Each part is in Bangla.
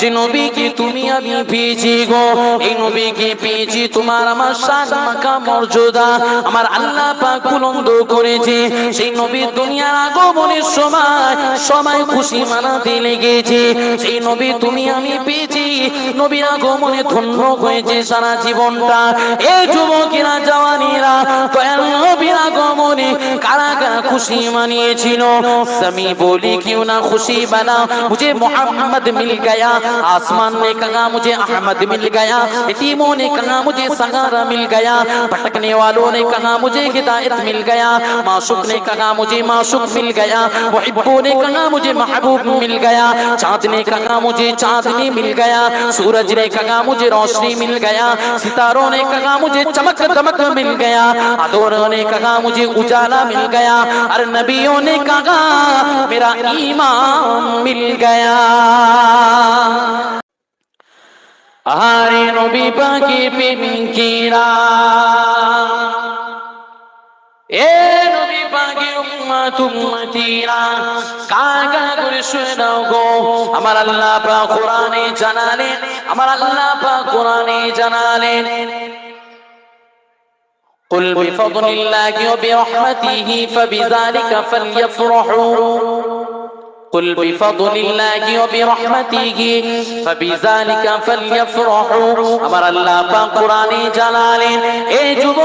যে নবীকে তুমি আমি পেয়েছি গো, এই নবীকে পেয়েছি তোমার আমার সাত মাখা মর্যাদা। আমার আল্লাহ পাক করেছে। সেই নবীর দুনিয়ার আগমনের সবাই খুশি মানাতে লেগেছে। সেই নবী তুমি আমি পেয়েছি। নবীর আগমনে ধন্য হয়েছে সারা জীবনটা। এই যুবকেরা, জওয়ানিরা, দয়াল নবীর আগমনে কারা কারা খুশি মানিয়েছিল? আমি বলি, কেউ না খুশি বানা মুঝে মোহাম্মদ মিল গয়া آسمان نے کہا مجھے احمد مل گیا حتیموں نے کہا مجھے سہارا مل گیا پٹکنے والوں نے کہا مجھے ہدایت مل گیا معشوق نے کہا مجھے معشوق مل گیا وحبوں نے کہا مجھے محبوب مل گیا چاند نے کہا مجھے چاندنی مل گیا سورج نے کہا مجھے روشنی مل گیا ستاروں نے کہا مجھے چمک دمک مل گیا ادوروں نے کہا مجھے اجالا مل گیا اور نبیوں نے کہا میرا ایمان مل گیا আরে নবী পাকে প্রেমিকেরা এ নবী পাকে উম্মত উম্মতিরা কাগা করে শুয়ে দাও গো আমার আল্লাহ পাক কোরআনে জানালেন আমার আল্লাহ পাক কোরআনে জানালেন قل بفضل الله وبرحمته فبذلك فليفرحوا قل بفضل الله وبرحمته فبذلك فليفرحوا আমার আল্লাহ পাক কোরআনে জানালেন এই যুবকেরা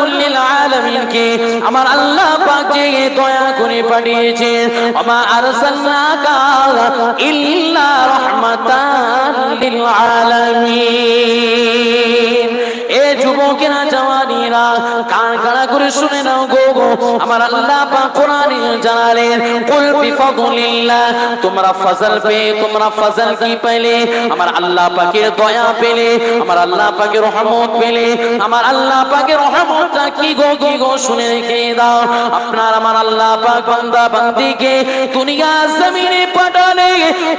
লিল আলামিন আমার আল্লাহ পাক যে দয়া করে পাঠিয়েছে আমা আরসালনাকা এ যুবকেরা কান কাড়া করে শুনে নাও গো গো। আমার আল্লাহ পাক কোরআনে জানালেন, কুল বিফাদলিল্লাহ, তোমরা ফজল পে তোমরা ফজল কি পেলে? আমার আল্লাহ পাকের দয়া পেলে, আমার আল্লাহ পাকের রহমত পেলে। আমার আল্লাহ পাকের রহমতটা কি গো কি গো? শুনে রেখে দাও। আপনার আমার আল্লাহ পাক বান্দা, বান্দিকে দুনিয়া জমিনে পাঠালে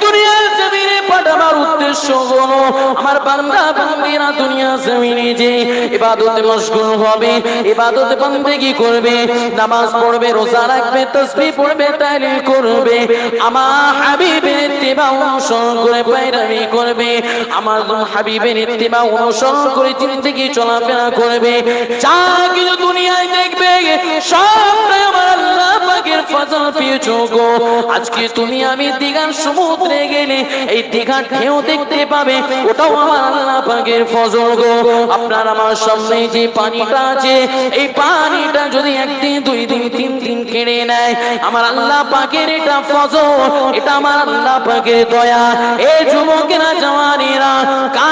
দুনিয়া জমিনে পাঠাবার উদ্দেশ্য হলো, আমার বান্দা, বান্দিরা দুনিয়া জমিনে যে ইবাদতে মশগুল হবে ইবাদতে বন্দেগি করবে, নামাজ পড়বে, রোজা রাখবে, তসবি পড়বে, তালিল করবে। আমার হাবিবের ইত্তিবা অনুসরণ করে বাইরামি করবে। আমার হাবিবের ইত্তিবা অনুসরণ করে জিন্দেগি চলাফেরা করবে। যা কিছু দুনিয়ায় দেখবে সব আল্লাহ পাকের ফজল পেয়েছ গো। আজকে তুমি আমি দিঘার সমুদ্রে গেলে এই দিঘার ঢেউ দেখতে পাবে, ওটাও আমার আল্লাহ পাকের ফজল গো। আপনার আমার সামনে যে পানিটা আছে, এই পানিটা যদি একদিন, দুই দিন, তিন দিন কেড়ে নেয়, আমার আল্লাহ পাকের এটা ফজল, এটা আমার আল্লাহ পাকের দয়া। এই যুবকেরা, জওয়ানেরা, করে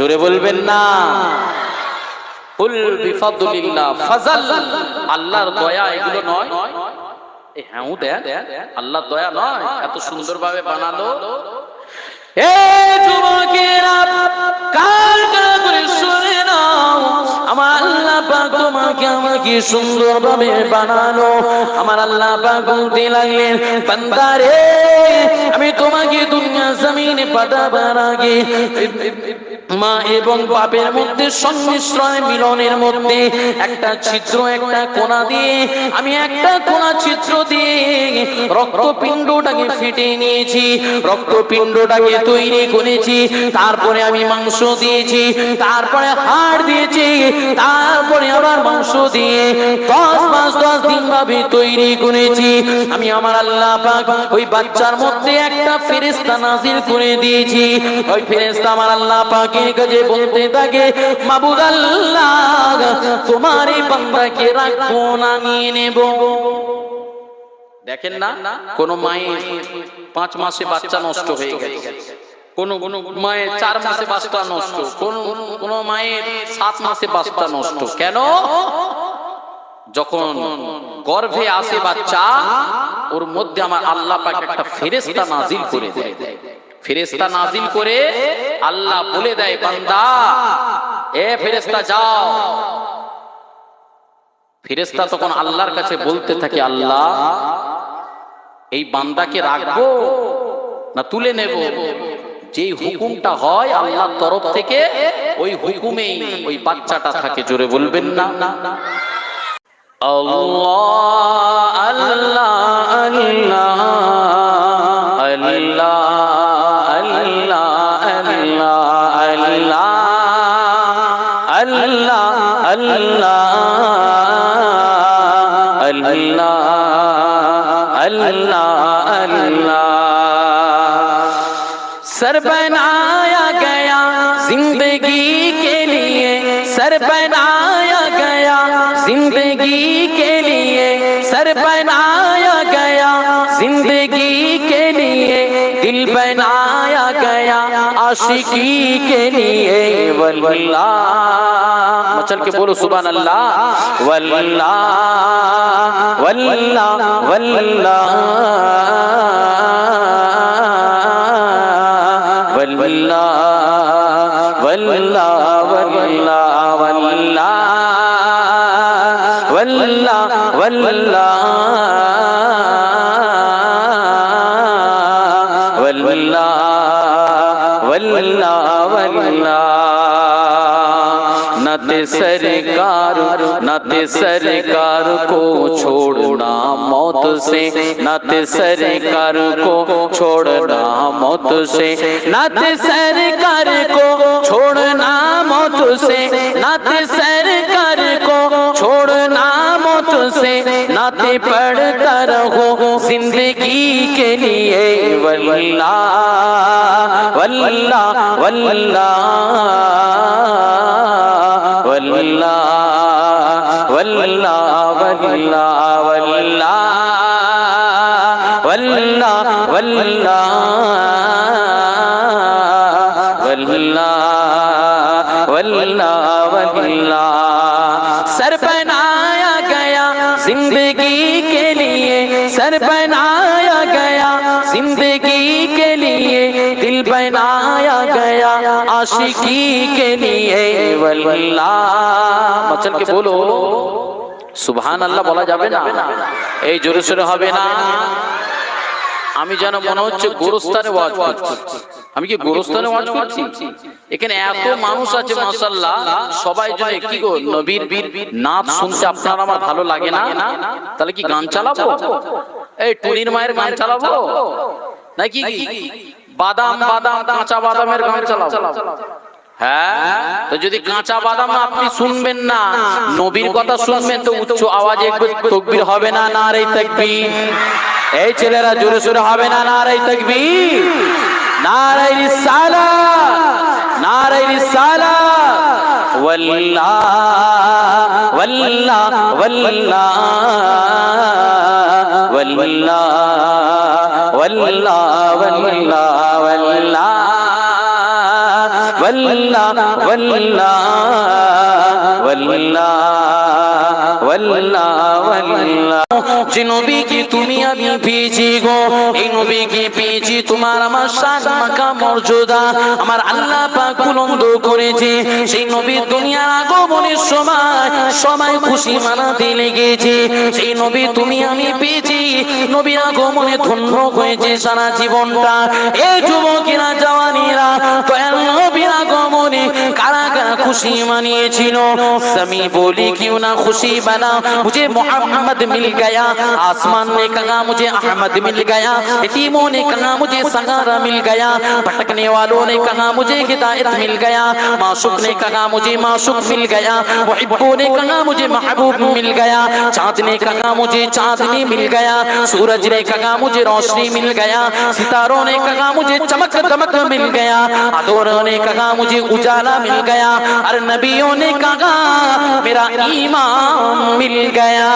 জোরে বলবেন না। আল্লাহর দয়া এগুলো নয়। হ্যাঁ দেখ আল্লাহর দয়া নয়। এত সুন্দরভাবে বানালো। আমার আল্লাহ পাক তোমাকে আমার আল্লাহ পাক লাগলেন, বান্দারে, আমি তোমাকে দুনিয়া জমিনে পাঠাবার আগে মা এবং বাপের মধ্যে সংমিশ্রণে, মিলনের মধ্যে একটা ছিদ্র, একটা কোনা দিয়ে আমি একটা কোনা ছিদ্র দিয়ে রক্তপিণ্ডটাকে ফেটে নিয়েছি, রক্তপিণ্ডটাকে তৈরি করেছি, তারপরে আমি মাংস দিয়েছি, তারপরে হাড় দিয়েছি, তারপরে আবার মাংস দিয়ে দশ মাস, দশ দিন ভাবে তৈরি করেছি। আমি আমার আল্লাহ পাক ওই বাচ্চার মধ্যে একটা ফেরেস্তা নাজিল করে দিয়েছি। ওই ফেরেস্তা আমার আল্লাহ পাকের বলতে থাকে, মাবুদ আল্লাহ তোমার এই বান্দাকে রাখব না, নিয়ে নেব। দেখেন না, কোন মায়ের পাঁচ মাসে বাচ্চা নষ্ট হয়ে গেছে। কোন মায়ের চার মাসে বাচ্চা নষ্ট, কোন কোন মায়ের সাত মাসে বাচ্চা নষ্ট। কেন? যখন গর্ভে আসে বাচ্চা, ওর মধ্যে আমার আল্লাহ পাক একটা ফেরেস্তা নাজিল করে দেয়। ফেরেস্তা নাজিল করে আল্লাহ বলে দেয়, বান্দা, এ ফেরেস্তা যাও। ফেরেস্তা তখন আল্লাহর কাছে বলতে থাকে, আল্লাহ, এই বান্দাকে রাখব না তুলে নেব? যেই হুকুমটা হয় আল্লাহর তরফ থেকে, ওই হুকুমেই ওই বাচ্চাটা থাকে, জোরে বলবেন না। আল্লাহ আল্লাহ। اللہ اللہ اللہ اللہ اللہ اللہ سر بنایا گیا زندگی کے لیے سر بنایا گیا زندگی کے لیے سر بنایا گیا زندگی کے لیے دل بنا आशिकी के लिए वल्ला मचल के बोलो सुबह अल्लाह वल्ला वल्ला वल्ला वल्ला वल्ला वल्ला वल्ला വല്ല വല്ല വല്ല واللہ واللہ نت سرکار نت سرکار کو چھوڑنا موت سے نت سرکار کو چھوڑنا موت سے نت سرکار کو چھوڑنا موت سے نت سرکار سے ناتے پڑھتا رہو زندگی کے لیے واللہ واللہ واللہ واللہ واللہ واللہ واللہ واللہ واللہ واللہ واللہ जिंदगी के लिए सर बनाया गया जिंदगी के लिए दिल बनाया गया आशिकी के लिए वल्ला मचल के बोलो সুবহান আল্লাহ বলা যাবে না এই জোরে সোরে হবে না আমি যেন মনে হচ্ছে গোরস্থানে ওয়াজ করছি আমি কি গোরস্থানে ওয়াজ করছি? এখানে এত মানুষ আছে মাসাল্লাহ সবাই জন্য কি গো নবীর বীর নাচ শুনতে আপনার আমার ভালো লাগে না? তাহলে কি গান চালাবো? এই টুনির মায়ের গান চালাবো? নাকি বাদাম বাদাম কাঁচা বাদামের গান চালাবো। হ্যাঁ? তো যদি কাঁচা বাদাম আপনি শুনবেন না নবীর কথা শুনবেন তো উচ্চ আওয়াজে একটু তকবির হবে না না রে তকবির? এই ছেলেরা জোরে সোরে হবে না না রে তকবির? நாரை ரிசாலா நாரை ரிசாலா வல்லா வல்லா வல்லா வல்லா வல்லா வல்லா வல்லா. வல்லா வல்லா வல்லா. আমার আল্লাহ করেছে, সেই নবী দুনিয়ার আগমনের সময় সবাই খুশি মানাতে লেগেছে। সেই নবী তুমি আমি পেয়েছি, নবীর আগমনে ধন্য হয়েছে সারা জীবনটা। এই যুবকেরা, জওয়ানিরা, দয়াল নবীর আগমনে خوشی منی چینو سمی بولی کیوں نہ خوشی بنا؟ مجھے محمد مل گیا، آسمان نے کہا مجھے احمد مل گیا؟ حتیموں نے کہا مجھے سنگارہ مل گیا؟ پھٹکنے والوں نے کہا مجھے ہدایت مل گیا؟ معشوق نے کہا مجھے معشوق مل گیا؟ وحبوں نے کہا مجھے محبوب مل گیا؟ چاند نے کہا مجھے چاندنی مل گیا؟ سورج نے کہا مجھے روشنی مل گیا؟ ستاروں نے کہا مجھے چمک دمک مل گیا؟ ادوروں نے کہا مجھے اجالا مل گیا؟ اور نبیوں نے کہا میرا ایمان مل گیا